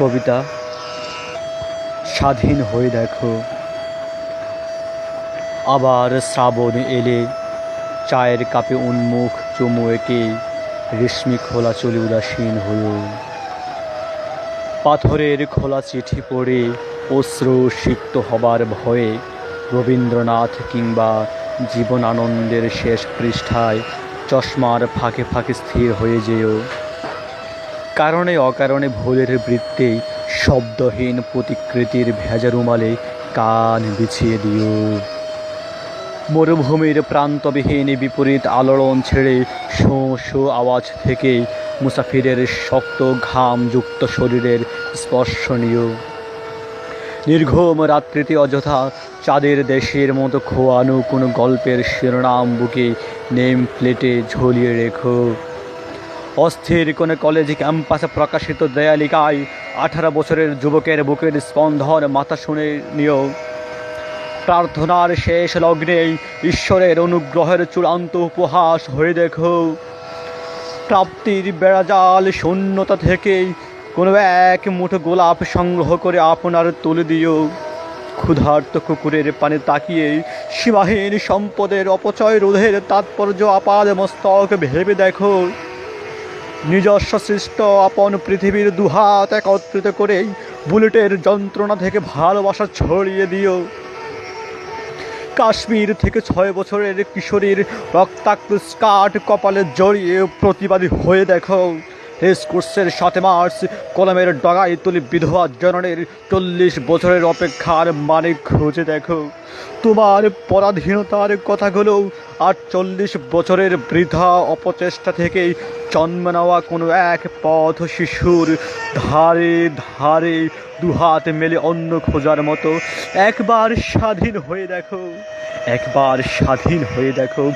কবিতা স্বাধীন হয়ে দেখো। আবার শ্রাবণ এলে চায়ের কাপে উন্মুখ চুমু এঁকে রেশমি খোলা চলে উদাসীন হলো। পাথরের খোলা চিঠি পড়ে অশ্রু সিক্ত হবার ভয়ে রবীন্দ্রনাথ কিংবা জীবনানন্দের শেষ পৃষ্ঠায় চশমার ফাঁকে ফাঁকে স্থির হয়ে যেও। কারণে অকারণে ভুলের বৃত্তে শব্দহীন প্রতিকৃতির ভেজা রুমালে কান বিছিয়ে দিও। মরুভূমির প্রান্তবিহীন বিপরীত আলোড়ন ছেড়ে শো শো আওয়াজ থেকে মুসাফিরের শক্ত ঘামযুক্ত শরীরের স্পর্শনীয় নির্ঘুম রাত্রিতে অযথা চাঁদের দেশের মতো খোয়ানো কোনো গল্পের শিরোনাম বুকে নেম প্লেটে ঝুলিয়ে রেখো। অস্থির কোনো কলেজ ক্যাম্পাসে প্রকাশিত দেয়ালিকায় আঠারো বছরের যুবকের বুকের স্পন্দন মাথা শুনে নিও। প্রার্থনার শেষ লগ্নে ঈশ্বরের অনুগ্রহের চূড়ান্ত উপহাস হয়ে দেখো। প্রাপ্তির বেড়াজাল শূন্যতা থেকে কোনো এক মুঠো গোলাপ সংগ্রহ করে আপনার তুলে দিও। ক্ষুধার্ত কুকুরের পানে তাকিয়ে সীমাহীন সম্পদের অপচয় রোধের তাৎপর্য আপাদ মস্তক ভেবে দেখো। নিজস্ব সৃষ্ট আপন পৃথিবীর দুহাত একত্রিত করেই বুলেটের যন্ত্রণা থেকে ভালোবাসা ছড়িয়ে দিও। কাশ্মীর থেকে ছয় বছরের কিশোরীর রক্তাক্ত স্কার্ট কপালে জড়িয়ে প্রতিবাদী হয়ে দেখো। রেসকোর্সের সাথে মার্চ কলমের ডগায় তুলি বিধবা জননের চল্লিশ বছরের অপেক্ষার মানে খুঁজে দেখো। তোমার পরাধীনতার কথাগুলো আর চল্লিশ বছরের বৃথা অপচেষ্টা থেকেই জন্ম নেওয়া কোনো এক পথ শিশুর ধারে ধারে দুহাত মেলে অন্য খোঁজার মতো। একবার স্বাধীন হয়ে দেখো, একবার স্বাধীন হয়ে দেখো।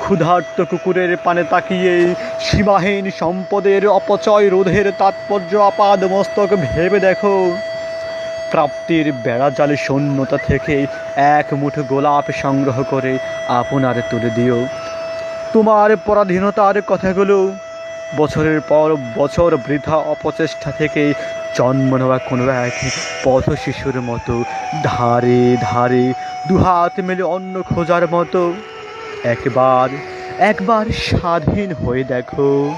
ক্ষুধার্ত কুকুরের পানে তাকিয়ে সীমাহীন সম্পদের অপচয়, রোধের তাৎপর্য, আপাদ মস্তক ভেবে দেখো। প্রাপ্তির বেড়াজালে শূন্যতা থেকে এক মুঠো গোলাপ সংগ্রহ করে আপনার তুলে দিও। তোমার পরাধীনতার কথাগুলো বছরের পর বছর বৃথা অপচেষ্টা থেকে জন্ম নেওয়া কোনো এক পথ শিশুর মতো। ধারে ধারে দুহাত মেলে অন্য খোঁজার মতো। একবার একবার স্বাধীন হয়ে দেখো।